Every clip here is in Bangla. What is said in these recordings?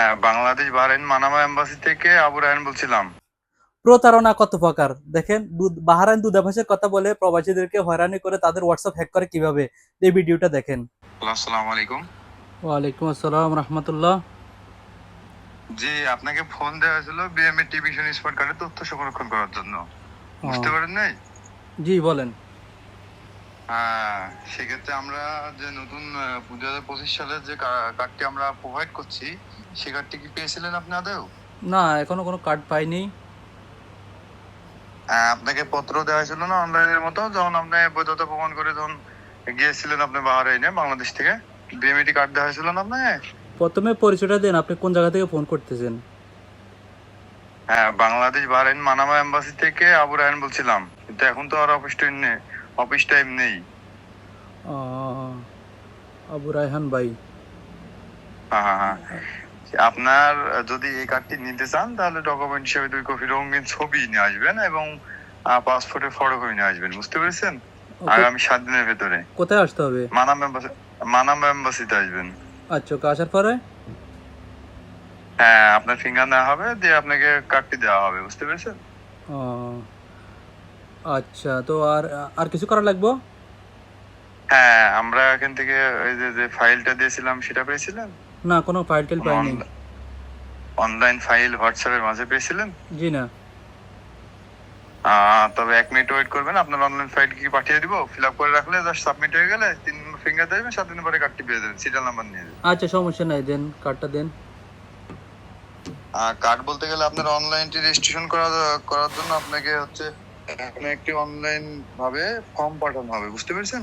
হ্যাঁ বাংলাদেশ বাহরাইন মানামা এম্বাসি থেকে আবু রায়হান বলছিলাম। প্রতারণা কত প্রকার? দেখেন বাহারাইন দুধাভাসের কথা বলে প্রবাসীদেরকে হয়রানি করে তাদের হোয়াটসঅ্যাপ হ্যাক করে কীভাবে? এই ভিডিওটা দেখেন। আসসালামু আলাইকুম। ওয়ালাইকুম আসসালাম রহমতুল্লাহ। জি আপনাকে ফোন দেওয়া হয়েছিল বিএমএ টিভি স্মার্ট কার্ডের তথ্য সংরক্ষণ করার জন্য। বুঝতে পারেন নাই? জি বলেন। সেক্ষেত্রে আমরা যে নতুন দু হাজার পঁচিশ সালের যে কার্ডটি আমরা প্রোভাইড করছি সে কার্ডটি কি পেয়েছিলেন আপনি আদেও না এখনও কোনো কার্ড পাইনি। হ্যাঁ, আপনাকে পত্র দেওয়া হয়েছিল না অনলাইনের মতো যখন আপনি বৈধতা প্রমাণ করে যখন গিয়েছিলেন আপনি বাহারাইনে বাংলাদেশ থেকে বিএমএটি কার্ড দেওয়া হয়েছিল না আপনাকে? প্রথমে পরিচয়টা দেন আপনি কোন জায়গা থেকে ফোন করতেছেন? হ্যাঁ বাংলাদেশ বাহরাইন মানামা এম্বাসি থেকে আবু রায়হান বলছিলাম কিন্তু এখন তো আর অফিস টাইম নেই। অফিস টাইম নেই। আবু রায়হান ভাই। হ্যাঁ হ্যাঁ হ্যাঁ। আপনার যদি এই কার্ডটি নিতে চান তাহলে ডকুমেন্ট হিসেবে দুই কপি রঙিন ছবি নিয়ে আসবেন এবং পাসপোর্টের ফটোকপি নিয়ে আসবেন। বুঝতে পেরেছেন? আগামী সাত দিনের ভেতরে। কোথায় আসতে হবে? মানাম এম্বাসি মানাম এম্বাসিতে আসবেন। আচ্ছা আসার পরে? হ্যাঁ আপনার ফিঙ্গার নেওয়া হবে দিয়ে আপনাকে কার্ডটি দেওয়া হবে। বুঝতে পেরেছেন? আচ্ছা তো আর আর কিছু করা লাগবে? হ্যাঁ আমরা এখান থেকে ওই যে যে ফাইলটা দিয়েছিলাম সেটা পেয়েছিলেন? না কোনো ফাইল টাইল পাইনি। অনলাইন ফাইল হোয়াটসঅ্যাপের মাঝে পেয়েছিলেন? জি না। তবে এক মিনিট ওয়েট করবেন আপনার অনলাইন ফাইল কি পাঠিয়ে দিব? ফিল আপ করে রাখলে জাস্ট সাবমিট হয়ে গেলে তিন ফিঙ্গার দেবেন সাত দিন পরে কার্ডটি পেয়ে যাবেন সিরিয়াল নাম্বার নিয়ে যাবেন। আচ্ছা সমস্যা নাই দেন কার্ডটা দেন। আর কার্ড বলতে গেলে আপনার অনলাইনটি রেজিস্ট্রেশন করা করার জন্য আপনাকে হচ্ছে আপনি একটি অনলাইন ভাবে ফর্ম পাঠানো হবে বুঝতে পেরেছেন?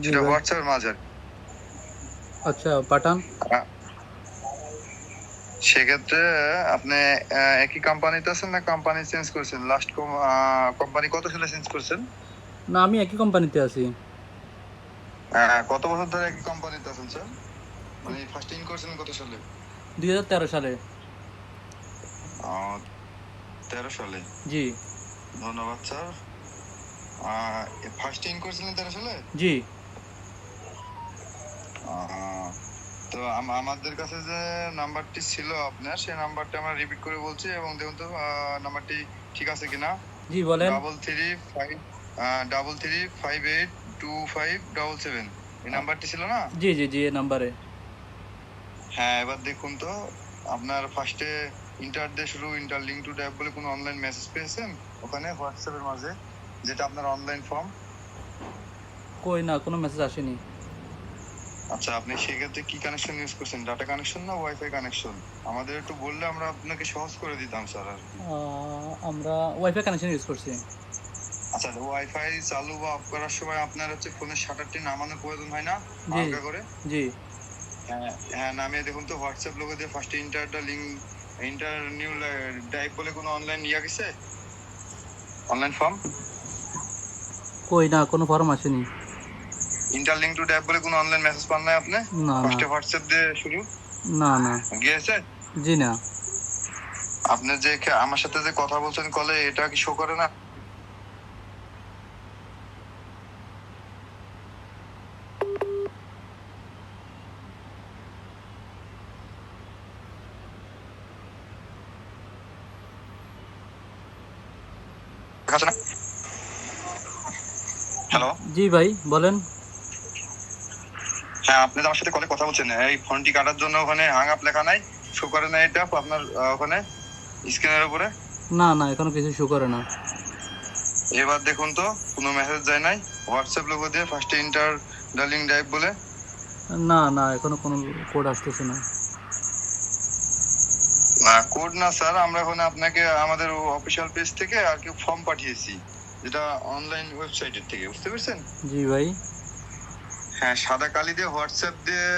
যেটা হোয়াটসঅ্যাপের মাঝে। আচ্ছা পাঠান। সেক্ষেত্রে আপনি একই কোম্পানিতে আছেন না কোম্পানি চেঞ্জ করেছেন? লাস্ট কোম্পানি কত সালে চেঞ্জ করেছেন? না আমি একই কোম্পানিতে আছি। আহ, কত বছর ধরে একই কোম্পানিতে আছেন স্যার? মানে ফার্স্ট ইন করছেন কত সালে? দুই হাজার তেরো সালে। তেরো সালে? জি। ধন্যবাদ স্যার। ফার্স্ট ইন করছিলেন তেরো সালে জি। তো আমাদের কাছে যে নাম্বারটি ছিল আপনার সেই নাম্বারটা আমরা রিপিট করে বলছি এবং দেখুন তো নাম্বারটি ঠিক আছে কিনা? জি বলেন। Double three five double three five eight two five double seven এই নাম্বারটি ছিল না? জি জি জি এই নাম্বারে। হ্যাঁ এবার দেখুন তো আপনার ফার্স্টে ইন্টার দিয়ে শুরু ইন্টার লিঙ্ক টু ট্যাব বলে কোনো অনলাইন মেসেজ পেয়েছেন? ওখানে হোয়াটসঅ্যাপের মাঝে যেটা আপনার অনলাইন ফর্ম কই না কোনো মেসেজ আসেনি। আচ্ছা আপনি সেক্ষেত্রে কি কানেকশন ইউজ করছেন? ডাটা কানেকশন না ওয়াইফাই কানেকশন আমাদের একটু বললে আমরা আপনাকে সহজ করে দিতাম স্যার আর আমরা ওয়াইফাই কানেকশন ইউজ করছি। আচ্ছা ওয়াইফাই চালু বা অফ করার সময় আপনার হচ্ছে ফোনের শাটারটি নামানোর প্রয়োজন হয় না? হালকা করে? জি। হ্যাঁ হ্যাঁ নামিয়ে দেখুন তো হোয়াটসঅ্যাপ লোগো দিয়ে ফার্স্ট ইন্টারটা লিঙ্ক ইন্টার নিউ বলে কোনো অনলাইন ইয়া গেছে? অনলাইন ফর্ম কই না কোনো ফর্ম আসেনি। ইন্টারলিংক টু ট্যাব বলে কোনো অনলাইন মেসেজ পান নাই আপনি? না ফার্স্টে হোয়াটসঅ্যাপ দিয়ে শুরু। না না। গিয়েছে? জি না। আপনি যে আমার সাথে যে কথা বলছেন কলে এটা কি শো করে না? হ্যালো জি ভাই বলেন। হ্যাঁ আপনি আমার সাথে কলে কথা বলছেন। এই ফোনটি কাটার জন্য ওখানে হাং আপ লেখা নাই। শো করে না এটা আপনার ওখানে স্ক্রিনের উপরে? না না এখনও কিছু শো করে না। এবার দেখুন তো কোনো মেসেজ যায় নাই। হোয়াটসঅ্যাপ লোগো দিয়ে ফার্স্টে ইন্টার ডার্লিং ডাইভ বলে। না না এখনও কোনো কোড আসতেছে না। না কোড না স্যার আমরা ওখানে আপনাকে আমাদের অফিসিয়াল পেজ থেকে আর কি ফর্ম পাঠিয়েছি। যেটা অনলাইন ওয়েবসাইটের থেকে বুঝতে পেরেছেন? জি ভাই। হ্যাঁ সাদা কালি দিয়ে হোয়াটসঅ্যাপ দিয়ে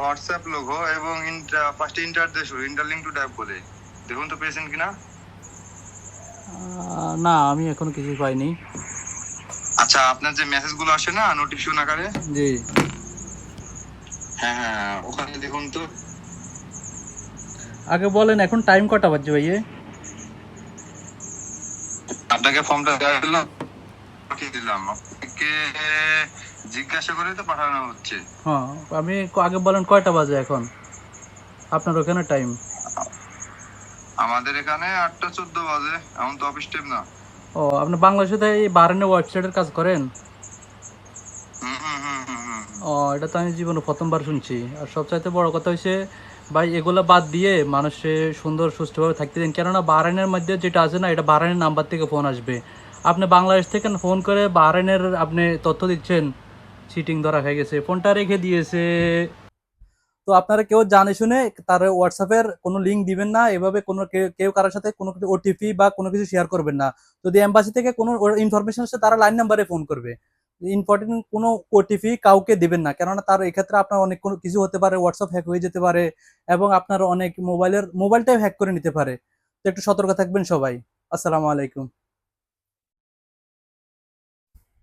হোয়াটসঅ্যাপ লোগো এবং ফার্স্টে ইন্টার দিয়ে শুরু ইন্টারলিঙ্ক টু ডাইভ বলে দেখুন তো পেয়েছেন কিনা? না আমি এখনও কিছু পাইনি। আচ্ছা আপনার যে মেসেজগুলো আসে না নোটিফিকেশন আকারে? জি। হ্যাঁ হ্যাঁ ওখানে দেখুন তো। আগে বলেন এখন টাইম কটা বাজছে ভাইয়ে? আপনাকে ফর্মটা দেওয়া হলো পাঠিয়ে দিলাম। আপনাকে জিজ্ঞাসা করে তো পাঠানো হচ্ছে। হ্যাঁ আমি আগে বলেন কয়টা বাজে এখন? আপনার ওখানে টাইম আমাদের এখানে আটটা চোদ্দ বাজে এখন তো অফিস টাইম না। ও আপনি বাংলাদেশে তো এই বাহারাইনের ওয়েবসাইটের কাজ করেন? ও এটা তো আমি জীবনে প্রথমবার শুনছি। আর সবচাইতে বড় কথা হচ্ছে ভাই, এগুলো বাদ দিয়ে মানুষে সুন্দর, সুস্থভাবে থাকতে দিন। কেননা বাহরাইনের মধ্যে যেটা আছে না, এটা বাহরাইনের নাম্বার থেকে ফোন আসবে। আপনি বাংলাদেশ থেকে ফোন করে বাহরাইনের আপনি তথ্য দিচ্ছেন চিটিং ধরা হয়ে গেছে ফোনটা রেখে দিয়েছে। তো আপনারা কেউ জানে শুনে তার হোয়াটসঅ্যাপের কোনো লিঙ্ক দিবেন না, এভাবে কোনো কেউ কারোর সাথে কোনো কিছু ওটিপি বা কোনো কিছু শেয়ার করবেন না। যদি এম্বাসি থেকে কোনো ইনফরমেশন আসে, তারা লাইন নাম্বারে ফোন করবে। ইম্পর্টেন্ট কোনো ওটিপি কাউকে দিবেন না। কেননা তার এক্ষেত্রে আপনার অনেক কোনো কিছু হতে পারে হোয়াটসঅ্যাপ হ্যাক হয়ে যেতে পারে এবং আপনার অনেক মোবাইলের মোবাইলটাই হ্যাক করে নিতে পারে। তো একটু সতর্ক থাকবেন সবাই। আসসালামু আলাইকুম।